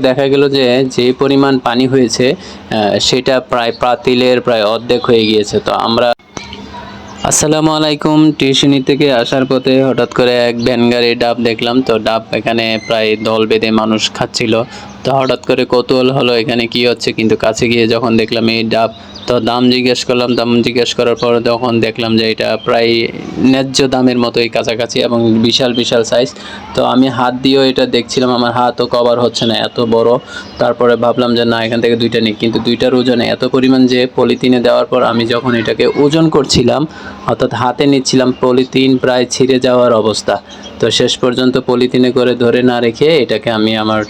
দেখা গেল যে যে পরিমাণ পানি হয়েছে সেটা প্রায় পাতিলের প্রায় অর্ধেক হয়ে গিয়েছে। তো আমরা আসসালামু আলাইকুম, টিউশনি থেকে আসার পথে হঠাৎ করে এক ভ্যান গাড়ি ডাব দেখলাম। তো ডাব এখানে প্রায় দল বেঁধে মানুষ খাচ্ছিল। তো হঠাৎ করে কৌতূহল হলো এখানে কি হচ্ছে, কিন্তু কাছে গিয়ে যখন দেখলাম এই ডাব, তো দাম জিজ্ঞেস করলাম। দাম জিজ্ঞেস করার পর তখন দেখলাম যে এটা প্রায় ন্যায্য দামের মতোই কাছাকাছি এবং বিশাল বিশাল সাইজ তো আমি হাত দিয়েও এটা দেখছিলাম, আমার হাতও কভার হচ্ছে না, এত বড়। তারপরে ভাবলাম যে না, এখান থেকে দুইটা নিই কিন্তু দুইটার ওজনে এত পরিমাণ যে পলিথিনে দেওয়ার পর আমি যখন এটাকে ওজন করছিলাম অর্থাৎ হাতে নিচ্ছিলাম পলিথিন, প্রায় ছিঁড়ে যাওয়ার অবস্থা। তো শেষ পর্যন্ত পলিথিনে করে ধরে না রেখে এটাকে আমি আমার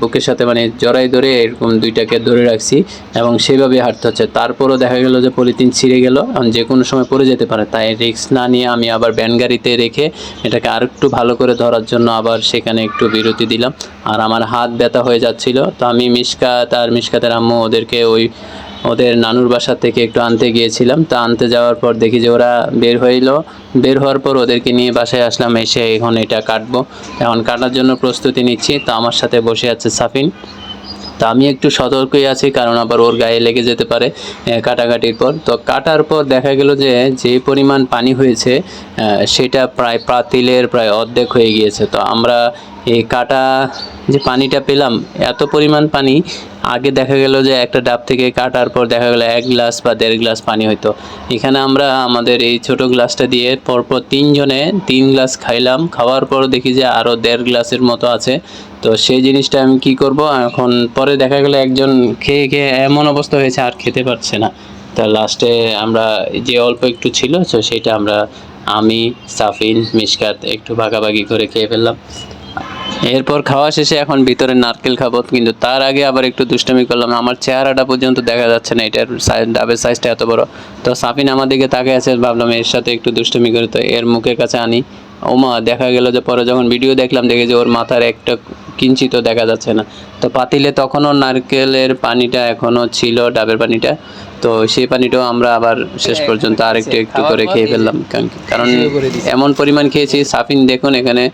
বুকের সাথে মানে জড়াই ধরে এরকম দুইটাকে ধরে রাখছি এবং সেভাবে হাঁটতে হচ্ছে। তারপরও দেখা গেল যে পলিথিন ছিঁড়ে গেল। যে কোনো সময় পড়ে যেতে পারে। তাই রিস্ক না নিয়ে আমি আবার গাড়িতে রেখে এটাকে আর একটু ভালো করে ধরার জন্য আবার সেখানে একটু বিরতি দিলাম। আর আমার হাত ব্যথা হয়ে যাচ্ছিল। তো আমি মিসকাত আর মিসকাতের আম্মু ওদেরকে ওই ওদের নানুর বাসা থেকে একটু আনতে গিয়েছিলাম। তা আনতে যাওয়ার পর দেখি যে ওরা বের হইল। বের হওয়ার পর ওদেরকে নিয়ে বাসায় আসলাম, এসে এখন এটা কাটবো। এখন কাটার জন্য প্রস্তুতি নিচ্ছি। তো আমার সাথে বসে আছে সাফিন। তা আমি একটু সতর্কই আছি, কারণ আবার ওর গায়ে লেগে যেতে পারে কাটাকাটির পর। তো কাটার পর দেখা গেল যে যে পরিমাণ পানি হয়েছে সেটা প্রায় পাতিলের প্রায় অর্ধেক হয়ে গিয়েছে। তো আমরা এই কাটা যে পানিটা পেলাম, এত পরিমাণ পানি, আগে দেখা গেল যে একটা ডাব থেকে কাটার পর দেখা গেল এক গ্লাস বা দেড় গ্লাস পানি হইতো। এখানে আমরা আমাদের এই ছোট গ্লাসটা দিয়ে পরপর তিনজনে তিন গ্লাস খাইলাম। খাওয়ার পর দেখি যে আরও দেড় গ্লাসের মতো আছে। তো সেই জিনিসটা আমি কি করব? এখন পরে দেখা গেলো একজন খেয়ে খেয়ে এমন অবস্থা হয়েছে, আর খেতে পারছে না। তা লাস্টে আমরা যে অল্প একটু ছিল, তো সেটা আমরা আমি, সাফিন, মিশকাত একটু ভাগাভাগি করে খেয়ে ফেললাম। এরপর খাওয়া শেষে এখন ভিতরে নারকেল খাব কিন্তু তার আগে আবার একটু দুষ্টামি করলাম। আমার চেহারাটা পর্যন্ত দেখা যাচ্ছে না এটার ডাবের সাইজটা এত বড়। তো সাফিন আমার দিকে তাকিয়ে আছে ভাবলাম এর সাথে একটু দুষ্টামি করে তো এর মুখের কাছে আনি। ওমা দেখা গেল যে পরে যখন ভিডিও দেখলাম দেখে যে ওর মাথার একটা কিঞ্চিত দেখা যাচ্ছে না। তো পাতিলে তখনও নারকেলের পানিটা এখনও ছিল ডাবের পানিটা। তো সেই পানিটাও আমরা আবার শেষ পর্যন্ত আরেকটু একটু করে খেয়ে ফেললাম কারণ- এমন পরিমাণ খেয়েছি সাফিন দেখুন এখানে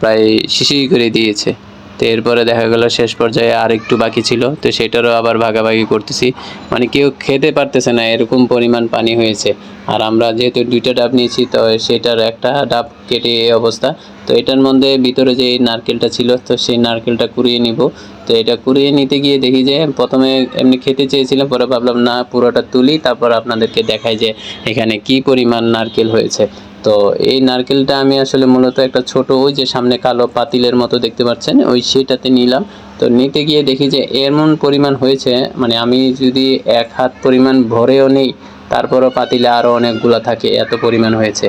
প্রায় শিশি করে দিয়েছে। তো এরপরে দেখা গেল শেষ পর্যায়ে আর একটু বাকি ছিল। তো সেটারও আবার ভাগাভাগি করতেছি। মানে কেউ খেতে পারতেছে না, এরকম পরিমাণ পানি হয়েছে। আর আমরা যেহেতু দুইটা ডাব নিয়েছি, তো সেটার একটা ডাব কেটে এই অবস্থা। তো এটার মধ্যে ভিতরে যে নারকেলটা ছিল, তো সেই নারকেলটা কুড়িয়ে নিব। তো এটা কুড়িয়ে নিতে গিয়ে দেখি যে প্রথমে এমনি খেতে চেয়েছিলাম, পরে ভাবলাম না, পুরোটা তুলি, তারপর আপনাদেরকে দেখাই যে এখানে কি পরিমাণ নারকেল হয়েছে। তো এই নারকেলটা আমি আসলে মূলত একটা ছোট, ওই যে সামনে কালো পাতিলের মতো দেখতে পাচ্ছেন, ওই সেটাতে নিলাম। তো নিতে গিয়ে দেখি যে এমন পরিমাণ হয়েছে মানে আমি যদি এক হাত পরিমাণ ভরেও নেই, তারপরও পাতিলে আরও অনেকগুলো থাকে, এত পরিমাণ হয়েছে।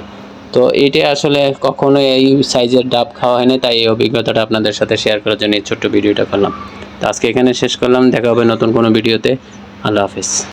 তো এটা আসলে কখনো এই সাইজের ডাব খাওয়া হয়নি, তাই এই অভিজ্ঞতাটা আপনাদের সাথে শেয়ার করার জন্য এই ছোট্ট ভিডিওটা করলাম। তো আজকে এখানে শেষ করলাম, দেখা হবে নতুন কোনো ভিডিওতে। আল্লাহ হাফিজ।